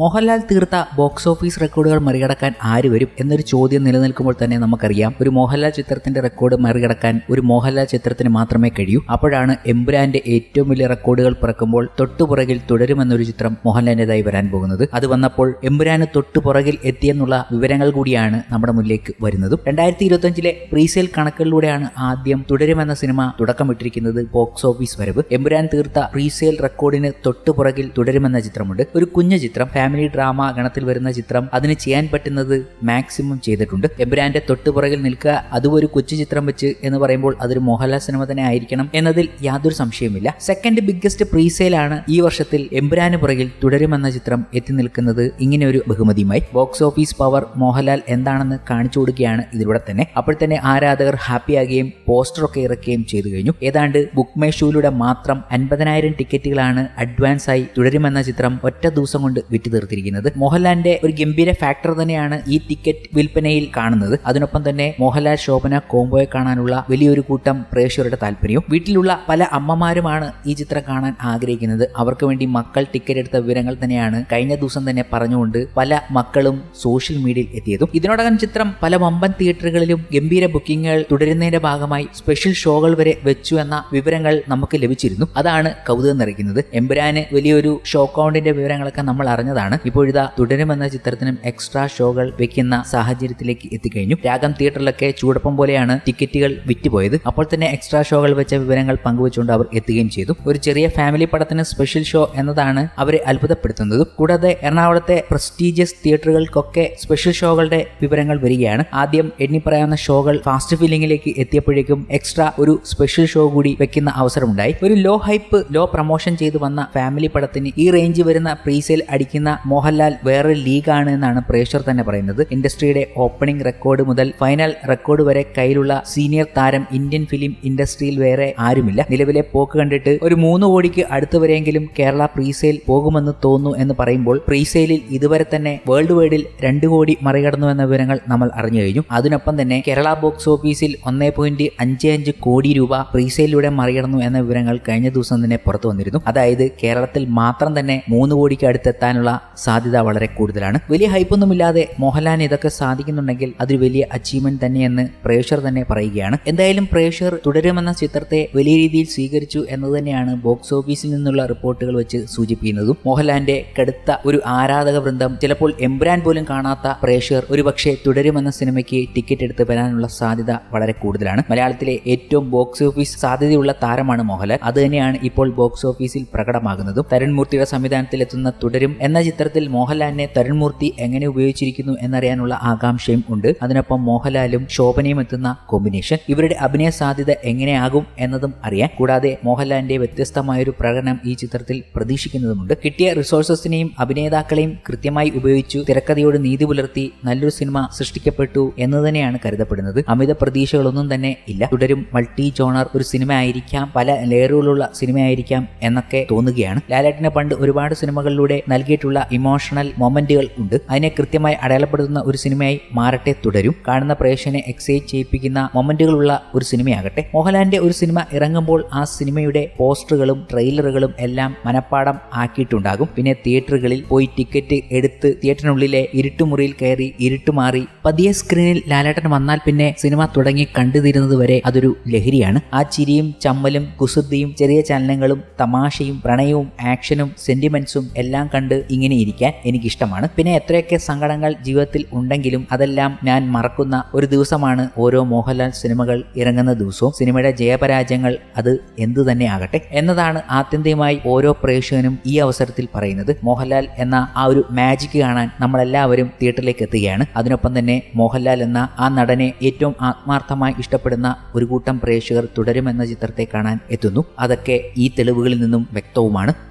മോഹൻലാൽ തീർത്ത box office റെക്കോർഡുകൾ മറികടക്കാൻ ആര് വരും എന്നൊരു ചോദ്യം നിലനിൽക്കുമ്പോൾ തന്നെ നമുക്കറിയാം. ഒരു മോഹൻലാൽ ചിത്രത്തിന്റെ റെക്കോർഡ് മറികടക്കാൻ ഒരു മോഹൻലാൽ ചിത്രത്തിന് മാത്രമേ കഴിയൂ. അപ്പോഴാണ് എംബ്രാന്റെ ഏറ്റവും വലിയ റെക്കോർഡുകൾ പിറക്കുമ്പോൾ തൊട്ടുപുറകിൽ തുടരുമെന്നൊരു ചിത്രം മോഹൻലാലിന്റെതായി വരാൻ പോകുന്നത്. അത് വന്നപ്പോൾ എംബുരാന് തൊട്ടുപുറകിൽ എത്തിയെന്നുള്ള വിവരങ്ങൾ കൂടിയാണ് നമ്മുടെ മുന്നിലേക്ക് വരുന്നതും. രണ്ടായിരത്തി ഇരുപത്തഞ്ചിലെ പ്രീസെയിൽ കണക്കുകളിലൂടെയാണ് ആദ്യം തുടരുമെന്ന സിനിമ തുടക്കമിട്ടിരിക്കുന്നത് ബോക്സ് ഓഫീസ് വരവ്. എംബ്രാൻ തീർത്ത പ്രീസെയിൽ റെക്കോർഡിന് തൊട്ടുപുറകിൽ തുടരുമെന്ന ചിത്രമുണ്ട്. ഒരു കുഞ്ഞു ചിത്രം ഫാമിലി ഡ്രാമ ഗണത്തിൽ വരുന്ന ചിത്രം അതിന് ചെയ്യാൻ പറ്റുന്നത് മാക്സിമം ചെയ്തിട്ടുണ്ട്. എബ്രാന്റെ തൊട്ടുപുറകിൽ നിൽക്കുക അതും ഒരു കൊച്ചു ചിത്രം വെച്ച് എന്ന് പറയുമ്പോൾ അതൊരു മോഹൻലാൽ സിനിമ തന്നെ ആയിരിക്കണം എന്നതിൽ യാതൊരു സംശയവുമില്ല. സെക്കൻഡ് ബിഗ്ഗസ്റ്റ് പ്രീസെയിലാണ് ഈ വർഷത്തിൽ എംബ്രാന് പുറകിൽ തുടരുമെന്ന ചിത്രം എത്തി നിൽക്കുന്നത് ഇങ്ങനെ ഒരു ബഹുമതിയുമായി. ബോക്സ് ഓഫീസ് പവർ മോഹൻലാൽ എന്താണെന്ന് കാണിച്ചു കൊടുക്കുകയാണ് ഇതിലൂടെ തന്നെ. അപ്പോൾ തന്നെ ആരാധകർ ഹാപ്പിയാകുകയും പോസ്റ്ററൊക്കെ ഇറക്കുകയും ചെയ്തു കഴിഞ്ഞു. ഏതാണ്ട് ബുക്ക് മൈ ഷൂയിലൂടെ മാത്രം അൻപതിനായിരം ടിക്കറ്റുകളാണ് അഡ്വാൻസ് ആയി തുടരുമെന്ന ചിത്രം ഒറ്റ ദിവസം കൊണ്ട് വിറ്റു തീർത്തിരിക്കുന്നത്. മോഹൻലാലിന്റെ ഒരു ഗംഭീര ഫാക്ടർ തന്നെയാണ് ഈ ടിക്കറ്റ് വിൽപ്പനയിൽ കാണുന്നത്. അതിനൊപ്പം തന്നെ മോഹൻലാൽ ശോഭന കോംബോയെ കാണാനുള്ള വലിയൊരു കൂട്ടം പ്രേക്ഷകരുടെ താല്പര്യവും. വീട്ടിലുള്ള പല അമ്മമാരുമാണ് ഈ ചിത്രം കാണാൻ ആഗ്രഹിക്കുന്നത്. അവർക്ക് വേണ്ടി മക്കൾ ടിക്കറ്റ് എടുത്ത വിവരങ്ങൾ തന്നെയാണ് കഴിഞ്ഞ ദിവസം തന്നെ പറഞ്ഞുകൊണ്ട് പല മക്കളും സോഷ്യൽ മീഡിയയിൽ എത്തിയതും. ഇതിനോടകം ചിത്രം പല വമ്പൻ തിയേറ്ററുകളിലും ഗംഭീര ബുക്കിംഗുകൾ തുടരുന്നതിന്റെ ഭാഗമായി സ്പെഷ്യൽ ഷോകൾ വരെ വെച്ചു എന്ന വിവരങ്ങൾ നമുക്ക് ലഭിച്ചിരുന്നു. അതാണ് കൗതുകം നിറയ്ക്കുന്നത്. എമ്പുരാന് വലിയൊരു ഷോ കൗണ്ടിന്റെ വിവരങ്ങളൊക്കെ നമ്മൾ അറിഞ്ഞതാണ്. ഇപ്പോഴിതാ തുടരുമെന്ന ചിത്രത്തിനും എക്സ്ട്രാ ഷോകൾ വെക്കുന്ന സാഹചര്യത്തിലേക്ക് എത്തിക്കഴിഞ്ഞു. രാഗം തിയേറ്ററിലൊക്കെ ചൂടപ്പം പോലെയാണ് ടിക്കറ്റുകൾ വിറ്റുപോയത്. അപ്പോൾ തന്നെ എക്സ്ട്രാ ഷോകൾ വെച്ച വിവരങ്ങൾ പങ്കുവച്ചുകൊണ്ട് അവർ എത്തുകയും ചെയ്തു. ഒരു ചെറിയ ഫാമിലി പടത്തിന് സ്പെഷ്യൽ ഷോ എന്നതാണ് അവരെ അത്ഭുതപ്പെടുത്തുന്നതും. കൂടാതെ എറണാകുളത്തെ പ്രസ്റ്റീജിയസ് തിയേറ്ററുകൾക്കൊക്കെ സ്പെഷ്യൽ ഷോകളുടെ വിവരങ്ങൾ വരികയാണ്. ആദ്യം എണ്ണി പറയാവുന്ന ഷോകൾ ഫാസ്റ്റ് ഫീലിംഗിലേക്ക് എത്തിയപ്പോഴേക്കും എക്സ്ട്രാ ഒരു സ്പെഷ്യൽ ഷോ കൂടി വെക്കുന്ന അവസരമുണ്ടായി. ഒരു ലോ ഹൈപ്പ് ലോ പ്രൊമോഷൻ ചെയ്തു വന്ന ഫാമിലി പടത്തിന് ഈ റേഞ്ച് വരുന്ന പ്രീസെയിൽ അടിക്കുന്ന മോഹൻലാൽ വേറൊരു ലീഗാണ് എന്നാണ് പ്രേക്ഷർ തന്നെ പറയുന്നത്. ഇൻഡസ്ട്രിയുടെ ഓപ്പണിംഗ് റെക്കോർഡ് മുതൽ ഫൈനൽ റെക്കോർഡ് വരെ കയ്യിലുള്ള സീനിയർ താരം ഇന്ത്യൻ ഫിലിം ഇൻഡസ്ട്രിയിൽ വേറെ ആരുമില്ല. നിലവിലെ പോക്ക് കണ്ടിട്ട് ഒരു മൂന്ന് കോടിക്ക് അടുത്ത് വരെയെങ്കിലും കേരള പ്രീസെയിൽ പോകുമെന്ന് തോന്നുന്നു എന്ന് പറയുമ്പോൾ പ്രീസെയിലിൽ ഇതുവരെ തന്നെ വേൾഡ് വൈഡിൽ രണ്ട് കോടി മറികടന്നു എന്ന വിവരങ്ങൾ നമ്മൾ അറിഞ്ഞു കഴിഞ്ഞു. അതിനൊപ്പം തന്നെ കേരള ബോക്സ് ഓഫീസിൽ ഒന്നേ പോയിന്റ് അഞ്ച് അഞ്ച് കോടി രൂപ പ്രീസെയിലൂടെ മറികടന്നു എന്ന വിവരങ്ങൾ കഴിഞ്ഞ ദിവസം തന്നെ പുറത്തു വന്നിരുന്നു. അതായത് കേരളത്തിൽ മാത്രം തന്നെ മൂന്ന് കോടിക്ക് അടുത്തെത്താനുള്ള സാധ്യത വളരെ കൂടുതലാണ്. വലിയ ഹൈപ്പൊന്നുമില്ലാതെ മോഹൻലാലിന് ഇതൊക്കെ സാധിക്കുന്നുണ്ടെങ്കിൽ അതൊരു വലിയ അച്ചീവ്മെന്റ് തന്നെയെന്ന് പ്രേക്ഷർ തന്നെ പറയുകയാണ്. എന്തായാലും പ്രേക്ഷർ തുടരുമെന്ന ചിത്രത്തെ വലിയ രീതിയിൽ സ്വീകരിച്ചു എന്ന് തന്നെയാണ് ബോക്സ് ഓഫീസിൽ നിന്നുള്ള റിപ്പോർട്ടുകൾ വെച്ച് സൂചിപ്പിക്കുന്നതും. മോഹൻലാലിന്റെ കടുത്ത ഒരു ആരാധക വൃന്ദം ചിലപ്പോൾ എംബ്രാൻ പോലും കാണാത്ത പ്രേക്ഷർ ഒരുപക്ഷെ തുടരുമെന്ന സിനിമയ്ക്ക് ടിക്കറ്റ് എടുത്ത് വരാനുള്ള സാധ്യത വളരെ കൂടുതലാണ്. മലയാളത്തിലെ ഏറ്റവും ബോക്സ് ഓഫീസ് സാധ്യതയുള്ള താരമാണ് മോഹൻലാൽ. അത് തന്നെയാണ് ഇപ്പോൾ ബോക്സ് ഓഫീസിൽ പ്രകടമാകുന്നതും. തരുൺമൂർത്തിയുടെ സംവിധാനത്തിൽ എത്തുന്ന തുടരും എന്ന ചിത്രത്തിൽ മോഹൻലാലിനെ തരുൺമൂർത്തി എങ്ങനെ ഉപയോഗിച്ചിരിക്കുന്നു എന്നറിയാനുള്ള ആകാംക്ഷയും ഉണ്ട്. അതിനൊപ്പം മോഹൻലാലും ശോഭനയും എത്തുന്ന കോമ്പിനേഷൻ ഇവരുടെ അഭിനയ സാധ്യത എങ്ങനെയാകും എന്നതും അറിയാൻ. കൂടാതെ മോഹൻലാലിന്റെ വ്യത്യസ്തമായൊരു പ്രകടനം ഈ ചിത്രത്തിൽ പ്രതീക്ഷിക്കുന്നതുമുണ്ട്. കിട്ടിയ റിസോഴ്സസിനെയും അഭിനേതാക്കളെയും കൃത്യമായി ഉപയോഗിച്ചു തിരക്കഥയോട് നീതി പുലർത്തി നല്ലൊരു സിനിമ സൃഷ്ടിക്കപ്പെട്ടു എന്ന് തന്നെയാണ് കരുതപ്പെടുന്നത്. അമിത പ്രതീക്ഷകളൊന്നും തന്നെ ഇല്ല. തുടരും മൾട്ടി ജോണർ ഒരു സിനിമ ആയിരിക്കാം പല ലെയറുകളുള്ള സിനിമയായിരിക്കാം എന്നൊക്കെ തോന്നുകയാണ്. ലാലേട്ടിന് പണ്ട് ഒരുപാട് സിനിമകളിലൂടെ നൽകിയിട്ടുള്ള ഇമോഷണൽ മൊമെന്റുകൾ ഉണ്ട്. അതിനെ കൃത്യമായി അടയാളപ്പെടുത്തുന്ന ഒരു സിനിമയായി മാറട്ടെ തുടരും. കാണുന്ന പ്രേക്ഷകനെ എക്സൈറ്റ് ചെയ്യിപ്പിക്കുന്ന മൊമെന്റുകളുള്ള ഒരു സിനിമയാകട്ടെ. മോഹൻലാലിന്റെ ഒരു സിനിമ ഇറങ്ങുമ്പോൾ ആ സിനിമയുടെ പോസ്റ്ററുകളും ട്രെയിലറുകളും എല്ലാം മനപ്പാടം ആക്കിയിട്ടുണ്ടാകും. പിന്നെ തിയേറ്ററുകളിൽ പോയി ടിക്കറ്റ് എടുത്ത് തിയേറ്ററിനുള്ളിലെ ഇരുട്ടുമുറിയിൽ കയറി ഇരുട്ടുമാറി പതിയെ സ്ക്രീനിൽ ലാലേട്ടൻ വന്നാൽ പിന്നെ സിനിമ തുടങ്ങി കണ്ടുതീരുന്നത് വരെ അതൊരു ലഹരിയാണ്. ആ ചിരിയും ചമ്മലും കുസൃതിയും ചെറിയ ചലനങ്ങളും തമാശയും പ്രണയവും ആക്ഷനും സെന്റിമെന്റ്സും എല്ലാം കണ്ട് ഇങ്ങനെ ഇരിക്കാൻ എനിക്കിഷ്ടമാണ്. പിന്നെ എത്രയൊക്കെ സങ്കടങ്ങൾ ജീവിതത്തിൽ ഉണ്ടെങ്കിലും അതെല്ലാം ഞാൻ മറക്കുന്ന ഒരു ദിവസമാണ് ഓരോ മോഹൻലാൽ സിനിമകൾ ഇറങ്ങുന്ന ദിവസവും. സിനിമയുടെ ജയപരാജയങ്ങൾ അത് എന്തു തന്നെ ആകട്ടെ എന്നതാണ് ആത്യന്തികമായി ഓരോ പ്രേക്ഷകനും ഈ അവസരത്തിൽ പറയുന്നത്. മോഹൻലാൽ എന്ന ആ ഒരു മാജിക് കാണാൻ നമ്മളെല്ലാവരും തിയേറ്ററിലേക്ക് എത്തുകയാണ്. അതിനൊപ്പം തന്നെ മോഹൻലാൽ എന്ന ആ നടനെ ഏറ്റവും ആത്മാർത്ഥമായി ഇഷ്ടപ്പെടുന്ന ഒരു കൂട്ടം പ്രേക്ഷകർ തുടരുമെന്ന ചിത്രത്തെ കാണാൻ എത്തുന്നു. അതൊക്കെ ഈ തെളിവുകളിൽ നിന്നും വ്യക്തവുമാണ്.